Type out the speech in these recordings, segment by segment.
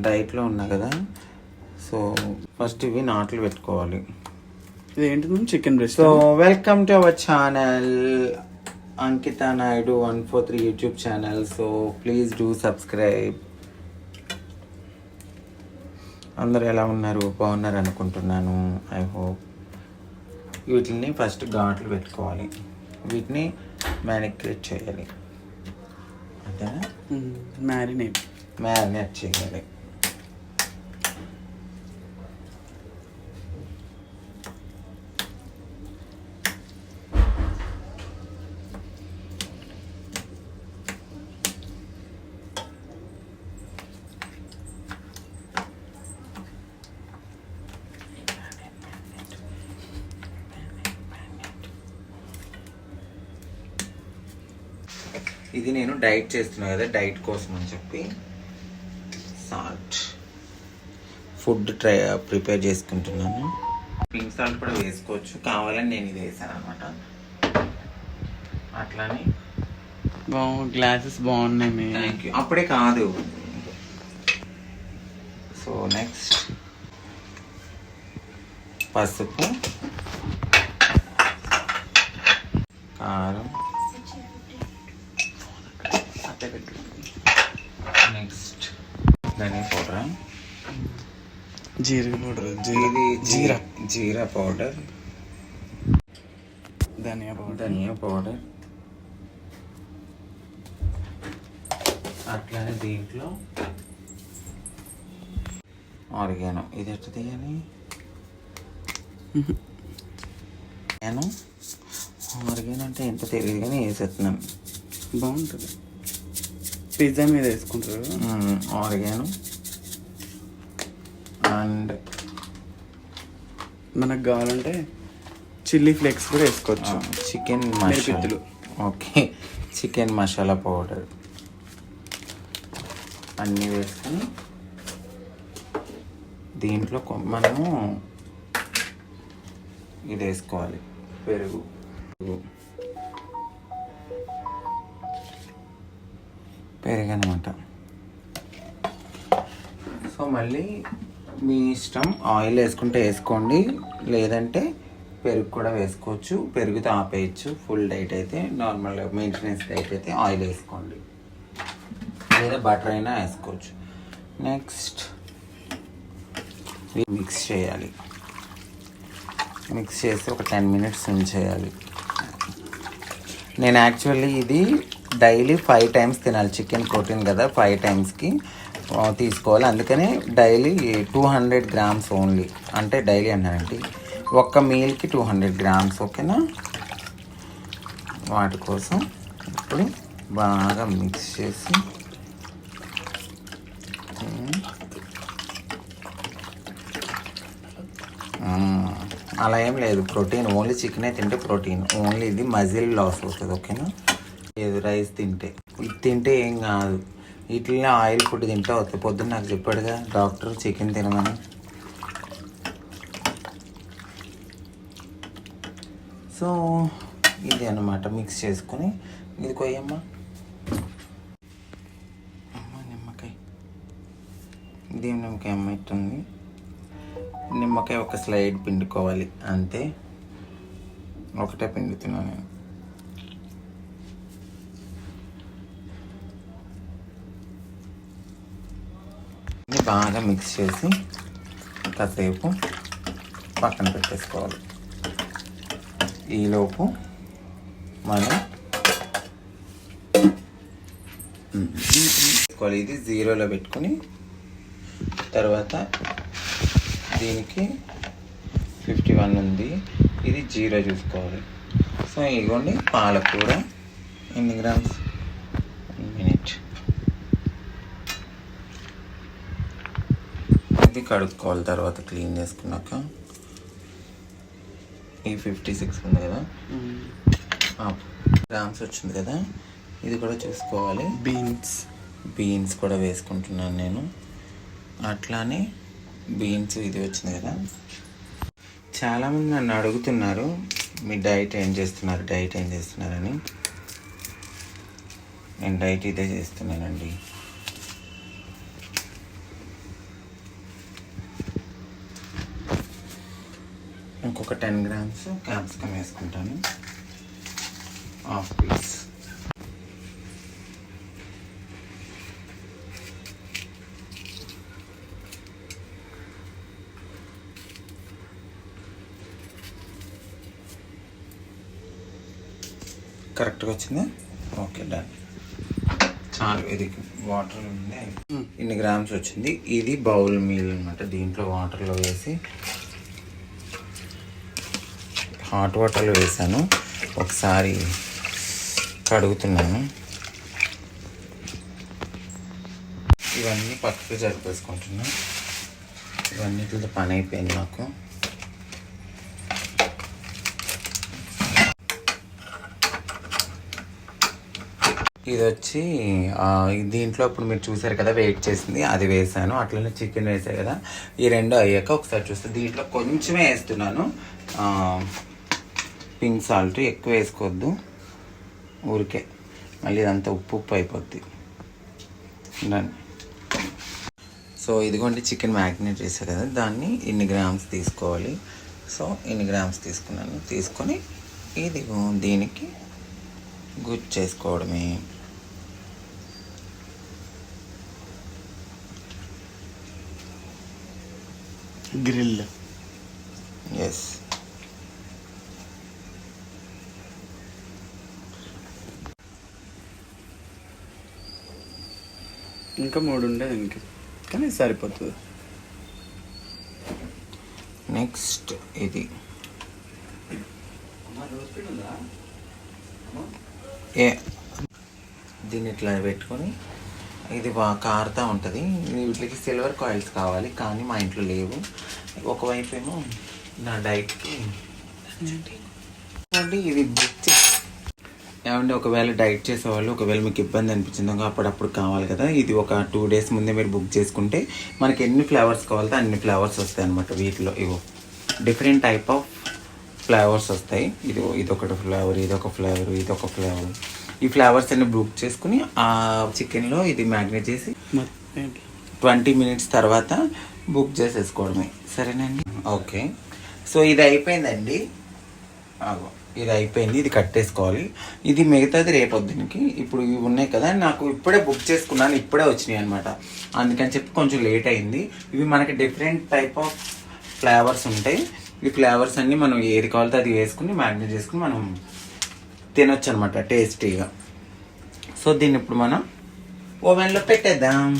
డైట్లో ఉన్నా కదా సో ఫస్ట్ ఇవి నాట్లు పెట్టుకోవాలి. ఇది ఏంటి chicken breast so welcome to our channel Ankita Naidu one four three YouTube channel so please do subscribe. అందరు ఎలా ఉన్నారు? బాగున్నారు అనుకుంటున్నాను ఐ హోప్. వీటిని ఫస్ట్ ఘాట్లు పెట్టుకోవాలి. వీటిని మ్యానిక్యులేట్ చేయాలి. అంతేనా? మ్యారినేట్. మ్యారినేట్ చేయాలి ఇది నేను డైట్ చేస్తున్నా కదా డైట్ కోసం అని చెప్పి. సాల్ట్ ఫుడ్ ట్రై ప్రిపేర్ చేసుకుంటున్నాను. పింక్ సాల్ట్ కూడా వేసుకోవచ్చు. కావాలని నేను ఇది వేసాను అనమాట అట్లానే. బాగు గ్లాసెస్ బాగున్నాయి థ్యాంక్ యూ అప్పుడే కాదు. సో నెక్స్ట్ పసుపు. కారం. Jeera powder. Jeera. Jeera jeera powder. Dhania powder. Dhania powder. అట్లానే దీంట్లో ఆరిగానో. ఇది ఎట్లా తీయాలి? నేను ఆరిగానో అంటే ఎంత తెలియదు కానీ వేసేస్తున్నాను బాగుంటుంది. పిజ్జా మీద వేసుకుంటారు ఆరిగానో. అండ్ మనకు కావాలంటే చిల్లీ ఫ్లేక్స్ కూడా వేసుకోవచ్చు. Chicken masala. Okay chicken masala powder అన్నీ వేసుకొని దీంట్లో మనము ఇది వేసుకోవాలి. పెరుగు. పెరుగు. పెరుగు అనమాట సో మళ్ళీ మీ ఇష్టం ఆయిల్ వేసుకుంటే వేసుకోండి. లేదంటే పెరుగు కూడా వేసుకోవచ్చు. పెరుగుతో ఆపేయచ్చు. ఫుల్ డైట్ అయితే నార్మల్ మెయింటెనెన్స్ డైట్ అయితే ఆయిల్ వేసుకోండి. లేదా బటర్ అయినా వేసుకోవచ్చు. నెక్స్ట్ మిక్స్ చేయాలి. మిక్స్ చేసి ఒక టెన్ మినిట్స్ ఉంచేయాలి. నేను యాక్చువల్లీ ఇది డైలీ ఫైవ్ టైమ్స్ తినాలి. చికెన్ ప్రోటీన్ కదా ఫైవ్ టైమ్స్కి తీసుకోవాలి. అందుకని daily two hundred grams only. అంటే డైలీ అన్నానండి ఒక్క మీల్కి టూ హండ్రెడ్ గ్రామ్స్ ఓకేనా? వాటి కోసం ఇప్పుడు బాగా మిక్స్ చేసి అలా ఏం లేదు. ప్రోటీన్ ఓన్లీ చికెనే తింటే ప్రోటీన్. ఓన్లీ ఇది మజిల్ లాస్ అవుతుంది ఓకేనా? లేదు రైస్ తింటే. ఇది తింటే ఏం కాదు. వీటిలో ఆయిల్ ఫుడ్ తింటే అవుతుంది పొద్దున్న నాకు చెప్పాడుగా డాక్టర్ చికెన్ తినమని. సో ఇది అన్నమాట మిక్స్ చేసుకొని. ఇది కొయ్యమ్మా అమ్మ. నిమ్మకాయ. ఇదేం నిమ్మకాయ అమ్మ ఇట్టుంది. నిమ్మకాయ ఒక స్లైడ్ పిండుకోవాలి. అంతే. ఒకటే పిండుతున్నాను నేను. బాగా మిక్స్ చేసి కాసేపు పక్కన పెట్టేసుకోవాలి. ఈలోపు మనం ఉమ్, ఇది జీరోలో పెట్టుకొని తర్వాత దీనికి ఫిఫ్టీ వన్ ఉంది. ఇది జీరో చూసుకోవాలి. సో ఇదిగోండి పాలకూర ఎన్ని గ్రామ్స్ మినిట్ ఇది కడుక్కోవాలి తర్వాత క్లీన్ చేసుకున్నాక. ఈ ఫిఫ్టీ సిక్స్ ఉంది కదా? గ్రామ్స్ వచ్చింది కదా? ఇది కూడా చూసుకోవాలి. బీన్స్. బీన్స్ కూడా వేసుకుంటున్నాను నేను. అట్లానే బీన్స్ ఇది వచ్చింది కదా? చాలామంది నన్ను అడుగుతున్నారు మీ డైట్ ఏం చేస్తున్నారు? డైట్ ఏం చేస్తున్నారని. నేను డైట్ ఇదే చేస్తున్నానండి. ఇంకొక టెన్ గ్రామ్స్ క్యాప్సికమ్ వేసుకుంటాను. హాఫ్ పీస్ కరెక్ట్గా వచ్చిందా? ఓకే డన్ చాలు ఇది వాటర్ ఉంది. ఇన్ని గ్రామ్స్ వచ్చింది. ఇది బౌల్ మీల్ అనమాట దీంట్లో వాటర్లో వేసి హాట్ వాటర్లో వేసాను. ఒకసారి కడుగుతున్నాను. ఇవన్నీ పక్కకు జరిపేసుకుంటున్నా. ఇవన్నిటితో పని అయిపోయింది నాకు ఇది వచ్చి దీంట్లో ఇప్పుడు మీరు చూసారు కదా వెయిట్ చేసింది. అది వేసాను. అట్లనే చికెన్ వేసాను కదా. ఈ రెండు అయ్యాక ఒకసారి చూస్తే దీంట్లో కొంచెమే వేస్తున్నాను. పింక్ సాల్ట్ ఎక్కువ వేసుకోవద్దు. ఊరికే. మళ్ళీ ఇదంతా ఉప్పు ఉప్పు అయిపోద్ది. డన్ సో ఇదిగోండి చికెన్ మ్యాగ్నేట్ చేశారు కదా. దాన్ని ఇన్ని గ్రామ్స్ తీసుకోవాలి. సో ఇన్ని గ్రామ్స్ తీసుకున్నాను. తీసుకొని ఇది దీనికి గుజ్ చేసుకోవడమే. గ్రిల్ ఇంకా మూడు ఉండేది ఇంక. కానీ ఇది సరిపోతుంది. నెక్స్ట్ ఇది. ఏ దీన్ని ఇట్లా పెట్టుకొని ఇది వా కారుతూ ఉంటుంది. వీటికి సిల్వర్ కాయిల్స్ కావాలి కానీ మా ఇంట్లో లేవు. ఒకవైపు ఏమో నా డైట్కి. ఇది బుక్ చే ఏమంటే ఒకవేళ డైట్ చేసేవాళ్ళు ఒకవేళ మీకు ఇబ్బంది అనిపించిందో అప్పుడప్పుడు కావాలి కదా. ఇది ఒక టూ డేస్ ముందే మీరు బుక్ చేసుకుంటే మనకి ఎన్ని ఫ్లేవర్స్ కావాలితే అన్ని ఫ్లేవర్స్ వస్తాయి అనమాట వీటిలో. ఇవో డిఫరెంట్ టైప్ ఆఫ్ ఫ్లేవర్స్ వస్తాయి. ఇది ఇదొకటి ఫ్లేవర్ ఇదొక ఫ్లేవర్ ఇదొక ఫ్లేవర్. ఈ ఫ్లేవర్స్ అన్ని బుక్ చేసుకుని ఆ చికెన్లో ఇది మ్యాగ్నేట్ చేసి ట్వంటీ మినిట్స్ తర్వాత బుక్ చేసేసుకోవడమే. సరేనండి? ఓకే. సో ఇది అయిపోయిందండి. ఇది అయిపోయింది ఇది కట్టేసుకోవాలి. ఇది మిగతాది రేపొద్దునికి ఇప్పుడు ఇవి ఉన్నాయి కదా నాకు ఇప్పుడే బుక్ చేసుకున్నాను ఇప్పుడే వచ్చినాయి అనమాట అందుకని చెప్పి కొంచెం లేట్ అయింది. ఇవి మనకి డిఫరెంట్ టైప్ ఆఫ్ ఫ్లేవర్స్ ఉంటాయి. ఈ ఫ్లేవర్స్ అన్నీ మనం ఏది కావాలితే అది వేసుకుని మ్యారినేట్ చేసుకుని మనం తినొచ్చు అనమాట టేస్టీగా సో దీన్ని ఇప్పుడు మనం ఓవెన్లో పెట్టేద్దాం.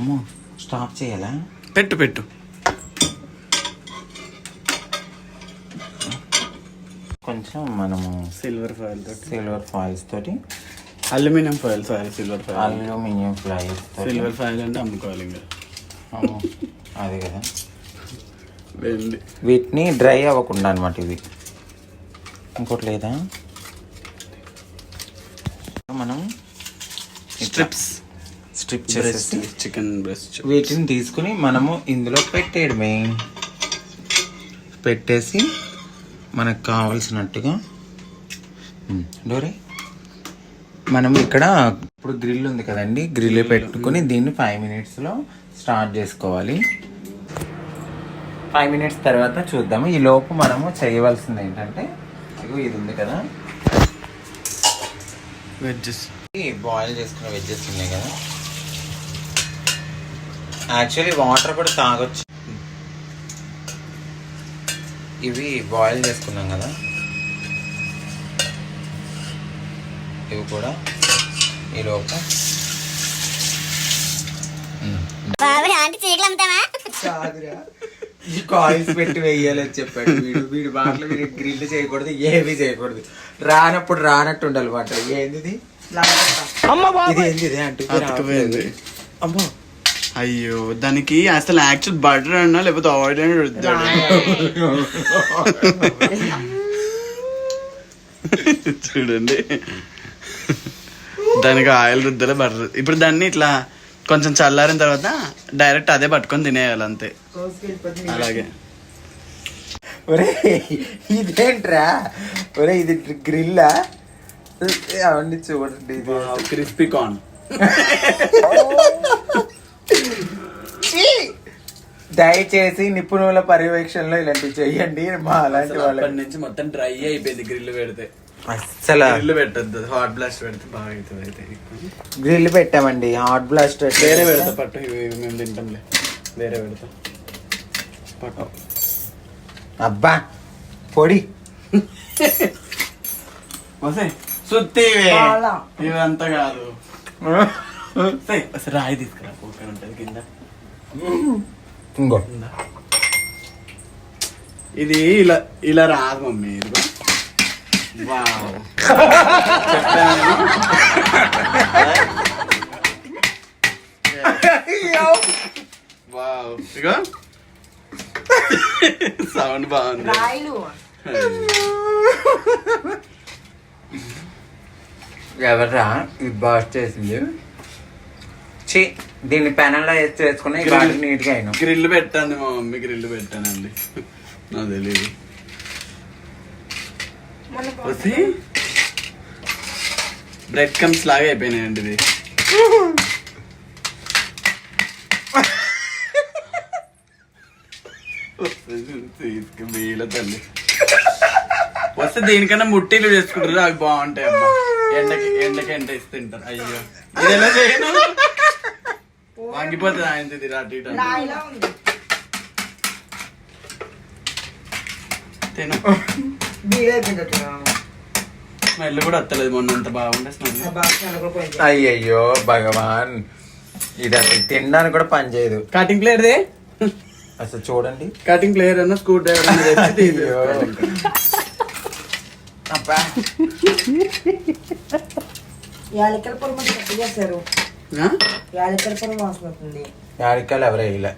అమ్మో స్టాప్ చేయాలా? పెట్టు పెట్టు. కొంచెం మనము సిల్వర్ ఫాయిల్ తోటి సిల్వర్ ఫాయిల్స్ తోటి aluminium foil sorry silver foil aluminium తోటి. సిల్వర్ ఫాయిల్ అంటే అమ్ముకోవాలి ఇంకా. అది కదా. వెండి. వీటిని డ్రై అవ్వకుండా అనమాట ఇవి. ఇంకోటి లేదా? మనం స్ట్రిప్స్ స్ట్రిప్ చేసేసి చికెన్ బ్రెస్ట్ వీటిని తీసుకుని మనము ఇందులో పెట్టేయడమే. పెట్టేసి మనకు కావలసినట్టుగా. డోరే. మనం ఇక్కడ ఇప్పుడు గ్రిల్ ఉంది కదండి గ్రిల్ పెట్టుకుని దీన్ని ఫైవ్ మినిట్స్లో స్టార్ట్ చేసుకోవాలి. ఫైవ్ మినిట్స్ తర్వాత చూద్దాము. ఈ లోపు మనము చేయవలసింది ఏంటంటే ఇగో ఇది ఉంది కదా. వెజ్జెస్ బాయిల్ చేసుకున్న వెజ్జెస్ ఉన్నాయి కదా. యాక్చువల్లీ వాటర్ కూడా తాగొచ్చు. ఇవి బాయిల్ చేసుకున్నాం కదా. ఇవి కూడా ఈ ఈ కాయిల్స్ పెట్టి వేయాలని చెప్పాడు. వీడు వీడు మాటలు వీడు గ్రిల్ చేయకూడదు ఏమీ చేయకూడదు. రానప్పుడు రానట్టు ఉండాలి మాట ఏంది ఇది? ఇది ఏంది ఇది అంటూ. అమ్మో! అయ్యో దానికి అసలు యాక్చువల్ బటర్ అన్నా లేకపోతే ఆయిల్ అని రుద్దాడు చూడండి. దానికి ఆయిల్ రుద్దలే బటర్ ఇప్పుడు దాన్ని ఇట్లా కొంచెం చల్లారిన తర్వాత డైరెక్ట్ అదే పట్టుకొని తినేయాలి అంతే. అలాగే. ఒరే ఇదేంట్రా? ఒరే ఇది గ్రిల్లా? అవన్నీ చూడండి ఇది క్రిస్పీ కార్న్! దయచేసి నిపుణుల పర్యవేక్షణలో ఇలాంటివి చెయ్యండి మా అలాంటి అసలు వాళ్ళకి. అప్పటి నుంచి మొత్తం డ్రై అయిపోయింది గ్రిల్ పెడితే. అస్సలు. గ్రిల్ పెట్టద్దు హాట్ బ్లాస్ట్ పెడితే బాగా అవుతుంది అయితే. గ్రిల్ పెట్టామండి హాట్ బ్లాస్ట్ వేరే పెడతా పట్టు ఇవి మేము తింటాంలే. వేరే పెడతా. పట్టు. అబ్బా పొడి. వసే సుత్తి చాలా. ఇవంతా కాదు. సై, అసలు రాయి తీసుకురా ఉంటుంది కింద. ఇంకో? ఇది ఇలా ఇలా రాదు మమ్మీ ఇగో సౌండ్ బాగుంది. ఎవర్రా ఇది బాస్ట్ చేసింది. చి దీన్ని పెనంలో వేసి చేసుకుని బాగా నీట్గా అయినా గ్రిల్ పెట్టండి మా మమ్మీ గ్రిల్ పెట్టానండి. నాకు తెలియదు వచ్చి బ్రెడ్ కమ్స్ లాగా అయిపోయినాయండి ఇది తల్లి. వస్తే దీనికన్నా ముట్టీలు చేసుకుంటారు అవి బాగుంటాయి అమ్మా ఎండకి ఎండకి ఎండ ఇస్తే తింటారు అయ్యో. ఇది ఎలా చేయను? వంగిపోతుంది ఆయన అటు ఇటు తిను. స్మెల్ కూడా వస్తలేదు మొన్న అంత బాగుండే స్మెల్. అయ్యయ్యో భగవాన్. ఇది అసలు తినడానికి కూడా పని చేయదు. కటింగ్ ప్లేయర్ దే? అసలు చూడండి. కటింగ్ ప్లేయర్ అన్న స్క్రూ డ్రైవర్ అన్న మంచి కట్టు చేశారు వాసన యాడికాయలు ఎవరు వేయలే.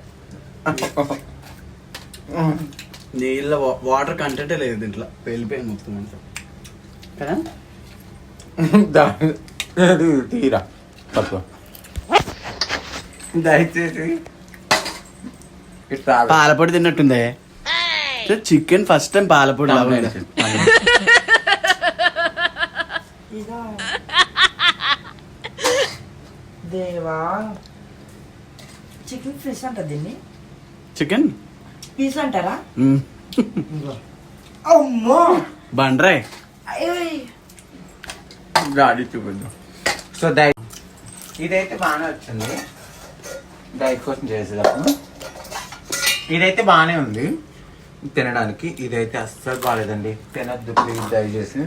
నీళ్ళ వాటర్ కంటెంటే లేదు దీంట్లో. వెళ్ళిపోయింది మొత్తం అంతా. కదా తీరా. తక్కువ. దయచేసి ఇట్లా పాలపొడి తిన్నట్టుందే. చికెన్ ఫస్ట్ టైం పాలపొడి లాగా ఉంది. ఇదా దేవా? చికెన్ ఫిష్ అంట దీన్ని. చికెన్ పీస్ అంటారా? మ్మ్. అమ్మో! బండ్రాయ్ అయ్యోయ్. గాడి చూపిద్దాం సో దయ ఇదైతే బాగానే వచ్చింది. డైట్ కోసం చేసేటప్పుడు ఇదైతే బాగానే ఉంది. తినడానికి ఇదైతే అస్సలు బాగాలేదండి తినద్దు ప్లీజ్ దయచేసి.